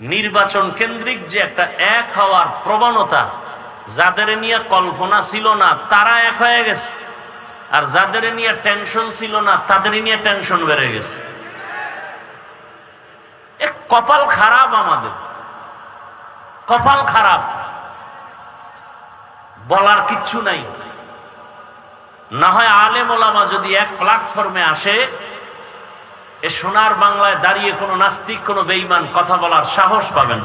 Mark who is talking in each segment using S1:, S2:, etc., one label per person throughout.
S1: নির্বাচন কেন্দ্রিক যে একটা এক হওয়ার প্রবণতা, যাদের নিয়ে কল্পনা ছিল না, তারা এক হয়ে গেছে। আর যাদের নিয়ে টেনশন ছিল না, তাদের নিয়ে টেনশন বেড়ে গেছে। এ কপাল খারাপ আমাদের। কপাল খারাপ। বলার কিচ্ছু নাই। না হয় আলেম ওলামা যদি এক প্ল্যাটফর্মে আসে এ সোনার বাংলায় দাঁড়িয়ে কোনো নাস্তিক, কোনো বেইমান কথা বলার সাহস পাবেন।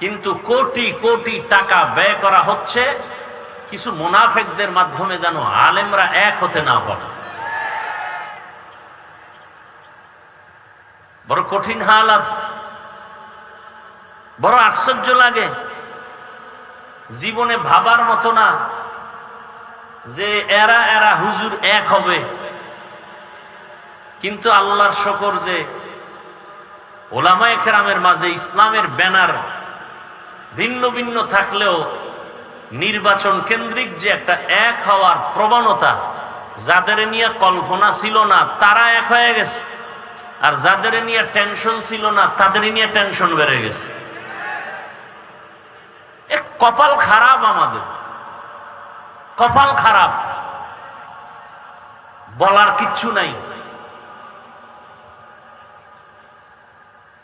S1: কিন্তু কোটি কোটি টাকা ব্যয় করা হচ্ছে, কিছু মুনাফেকদের মাধ্যমে যেন আলেমরা এক হতে না পারে বড় কঠিন হালাত, বড় আশ্চর্য লাগে, জীবনে ভাবার মতো না যে এরা এরা হুজুর এক হবে কিন্তু আল্লাহর শকর যে ওলামায়ে কেরামের মাঝে ইসলামের ব্যানার ভিন্ন ভিন্ন থাকলেও নির্বাচন কেন্দ্রিক যে একটা এক হওয়ার প্রবণতা, যাদের নিয়ে কল্পনা ছিল না, তারা এক হয়ে গেছে। আর যাদের নিয়ে টেনশন ছিল না, তাদের নিয়ে টেনশন বেড়ে গেছে। এক কপাল খারাপ আমাদের। কপাল খারাপ। বলার কিচ্ছু নাই।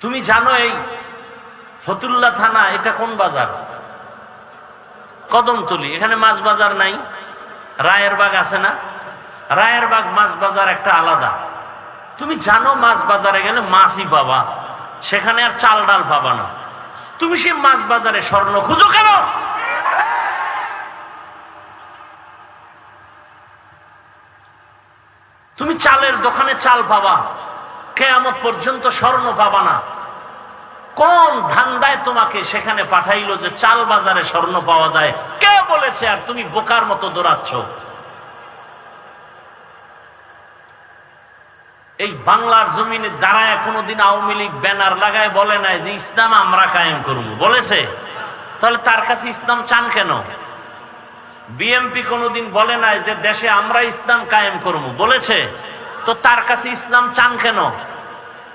S1: তুমি জানো এই ফতুল্লা থানা, এটা কোন বাজার? কদমতলি, এখানে মাছ বাজার নাই, রায়ের বাগ আছে না? রায়ের বাগ, মাছ বাজার একটা আলাদা। তুমি জানো মাছ বাজারে গেলে মাছই পাবা, সেখানে আর চাল ডাল পাবা না। তুমি সেই মাছ বাজারে স্বর্ণ খুঁজো কেন? তুমি চালের দোকানে চাল পাবা, কেয়ামত পর্যন্ত স্বর্ণ পাবা না। কোন ধান্দায় তোমাকে সেখানে পাঠাইলো যে চাল বাজারে স্বর্ণ পাওয়া যায়। কে বলেছে আর তুমি বোকার মতো দৌড়াচ্ছ? এই বাংলার জমিনে দাঁড়ায় কোনোদিন আওয়ামী লীগ ব্যানার লাগায় বলে নাই যে ইসলাম আমরা কায়েম করব। বলেছে? তাহলে তার কাছে ইসলাম চান কেন? বিএমপি কোনোদিন বলে নাই যে দেশে আমরা ইসলাম কায়েম করব। বলেছে? তো তার কাছে ইসলাম চান কেন?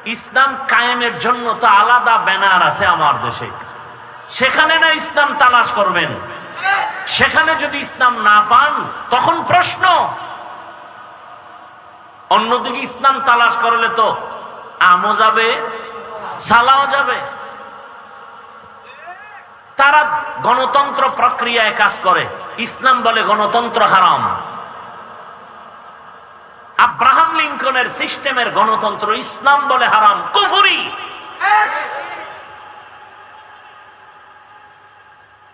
S1: ইসলাম কায়েমের জন্য তো আলাদা ব্যানার আছে আমার দেশে। সেখানে না ইসলাম তালাশ করবেন? সেখানে যদি ইসলাম না পান, তখন প্রশ্ন। অন্যদিকে ইসলাম তালাশ করলে তো আমও যাবে, সালাও যাবে। তারা গণতন্ত্র প্রক্রিয়ায় কাজ করে। ইসলাম বলে গণতন্ত্র হারাম। আব্রাহাম লিঙ্কনের সিস্টেমের গণতন্ত্র ইসলাম বলে হারাম, কুফুরি।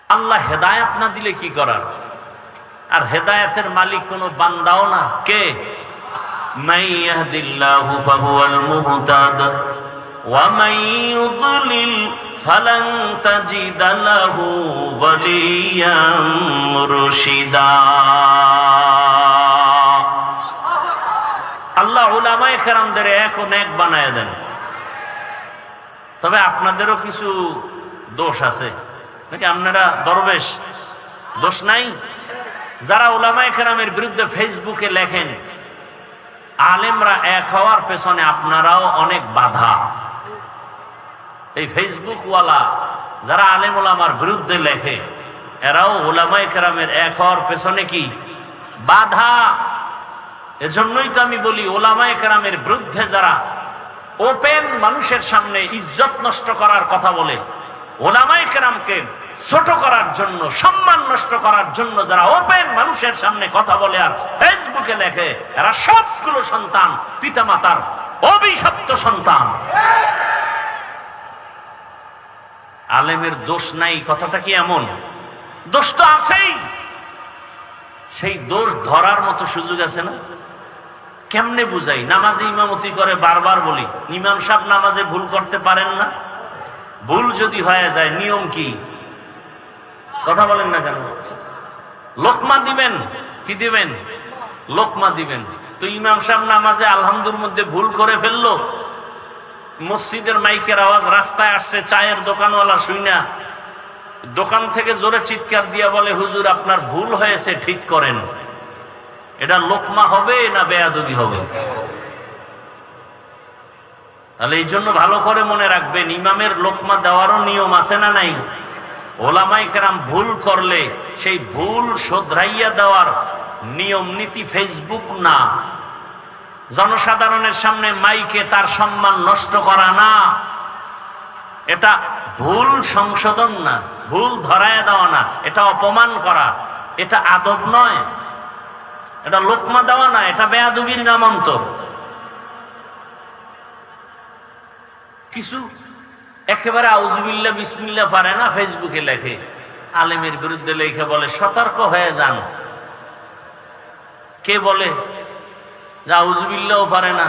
S1: আল্লাহ হেদায়াত না দিলে কি করার? আর হেদায়াতের মালিক কোন বান্দাও না। কে? ফালান্তাজিদালাহু রশিদা আল্লাহ উলামায়ে কেরামদের এক ও নেক বানায় দেন। তবে আপনাদেরও কিছু দোষ আছে। নাকি আপনারা দরবেশ? দোষ নাই? যারা উলামায়ে খেরামের বিরুদ্ধে ফেসবুকে লেখেন, আলেমরা এক হওয়ার পেছনে আপনারাও অনেক বাধা। এই ফেসবুক ওয়ালা যারা আলেম ওলামার বিরুদ্ধে লেখে, এরাও ওলামাই কেরামের এক হওয়ার পেছনে কি? বাধা। এজন্যই তো আমি বলি ওলামাই কেরামের বিরুদ্ধে যারা ওপেন মানুষের সামনে ইজ্জত নষ্ট করার কথা বলে ওলামাই কেরামকে ছোট করার জন্য, সম্মান নষ্ট করার জন্য যারা ওপেন মানুষের সামনে কথা বলে আর ফেসবুকে লেখে, এরা সবগুলো সন্তান, পিতামাতার অভিশপ্ত সন্তান। আলেমের দোষ নাই, কথাটা কি এমন? দোষ তো আছেই। সেই দোষ ধরার মতো সুযোগ আছে না? কেমনে বুঝাই? নামাজে ইমামতি করে বারবার বলি, ইমাম সাহেব নামাজে ভুল করতে পারেন না? ভুল যদি হয়ে যায়, নিয়ম কি? কথা বলেন না কেন? লোকমা দিবেন, কি দিবেন? লোকমা দিবেন। তো ইমাম সাহেব নামাজে আলহামদুর মধ্যে ভুল করে ফেলল? মসজিদের মাইকের আওয়াজ রাস্তায় আসছে, চায়ের দোকানওয়ালা শুই না। দোকান থেকে জোরে চিৎকার দিয়া বলে, হুজুর, আপনার ভুল হয়েছে, ঠিক করেন। এটা লোকমা হবে না বেয়াদবি হবে? তাহলে এই জন্য ভালো করে মনে রাখবেন, ইমামের লোকমা দেওয়ারও নিয়ম আছে না নাই? ওলামাই কেরাম ভুল করলে, সেই ভুল শোধরাইয়া দেওয়ার নিয়ম নীতি ফেসবুক না। জনসাধারণের সামনে মাইকে তার সম্মান নষ্ট করা না। এটা ভুল সংশোধন না, ভুল ধরায় দেওয়া না, এটা অপমান করা, এটা আদব নয়। এটা লোকমা দেওয়া না, এটা বেয়াদুবির নামান্তর কিছু একেবারে আউজবিল্লা বিসমিল্লা পারে না, ফেসবুকে লেখে। আলেমের বিরুদ্ধে লেখে বলে, সতর্ক হয়ে যান। কে বলে? যে আউজবিল্লাও পারে না,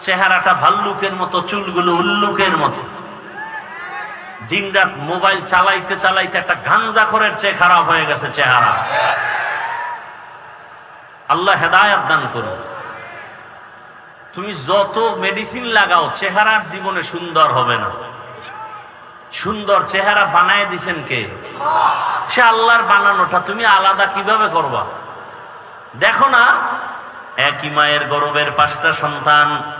S1: চেহারাটা ভাল্লুকের মতো, চুলগুলো উল্লুকের মতো। দিনরাত মোবাইল চালাইতে চালাইতে একটা গাঞ্জাখরের চেয়ে খারাপ হয়ে গেছে চেহারা। আল্লাহ হেদায়াত দান করুন। তুমি যত মেডিসিন লাগাও, চেহারার জীবনে সুন্দর হবে না। সুন্দর চেহারা বানায় দিছেন কে? সে আল্লাহর বানানোটা তুমি আলাদা কীভাবে করবা? দেখো না, একই মায়ের গরবের পাঁচটা সন্তান।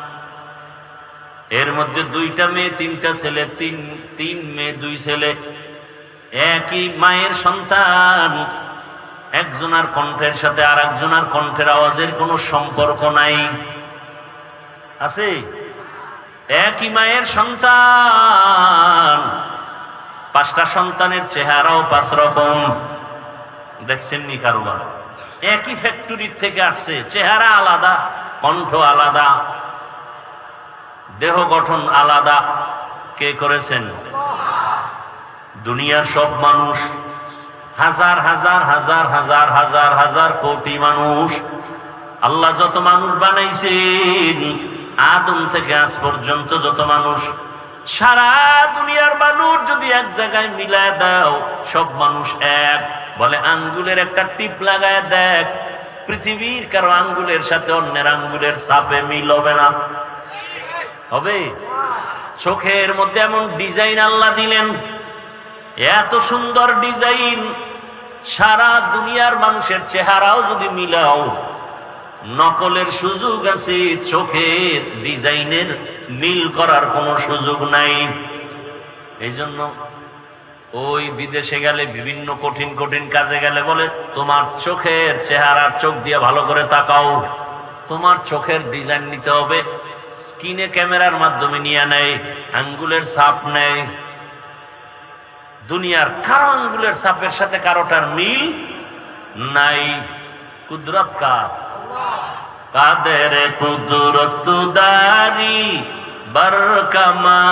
S1: এর মধ্যে দুইটা মেয়ে, তিনটা ছেলে, তিন তিন মেয়ে, দুই ছেলে। একই মায়ের সন্তান। একজনার কণ্ঠের সাথে আর একজনার কণ্ঠের আওয়াজের কোনো সম্পর্ক নাই। আছে? একই মায়ের সন্তান। পাঁচটা সন্তানের চেহারাও পাঁচ রকম। দেখছেন নি কারবার? একই ফ্যাক্টরির থেকে আসছে, চেহারা আলাদা, কণ্ঠ আলাদা, দেহ গঠন আলাদা। কে করেছেন? দুনিয়ার সব মানুষ। হাজার হাজার হাজার হাজার হাজার হাজার কোটি মানুষ। আল্লাহ যত মানুষ বানাইছেন, আদম থেকে আজ পর্যন্ত যত মানুষ, সারা দুনিয়ার মানুষ যদি এক জায়গায় মিলায় দাও, সব মানুষ এক। বলে আঙ্গুলের একটা টিপ লাগায় দেখ, পৃথিবীর কারও আঙ্গুলের সাথে অন্যের আঙ্গুলের সাপে মিল হবে না। হবে? চোখের মধ্যে এমন ডিজাইন আল্লাহ দিলেন এত সুন্দর ডিজাইন, সারা দুনিয়ার মানুষের চেহারাও যদি মিলাও, নকলের সুযোগ আছে, চোখের ডিজাইনের মিল করার কোনো সুযোগ নাই। এই জন্য ওই বিদেশে গেলে, বিভিন্ন কঠিন কঠিন কাজে গেলে বলে, তোমার চোখের চেহারার চোখ দিয়ে ভালো করে তাকাও। তোমার চোখের ডিজাইন নিতে হবে। স্কিনে ক্যামেরার মাধ্যমে নিয়ে নেয় আঙ্গুলের ছাপ নেয় দুনিয়ার কারও আঙ্গুলের সাপের সাথে কারোটার মিল নাই। কুদরত কাদের কুদরত দারি বরকমা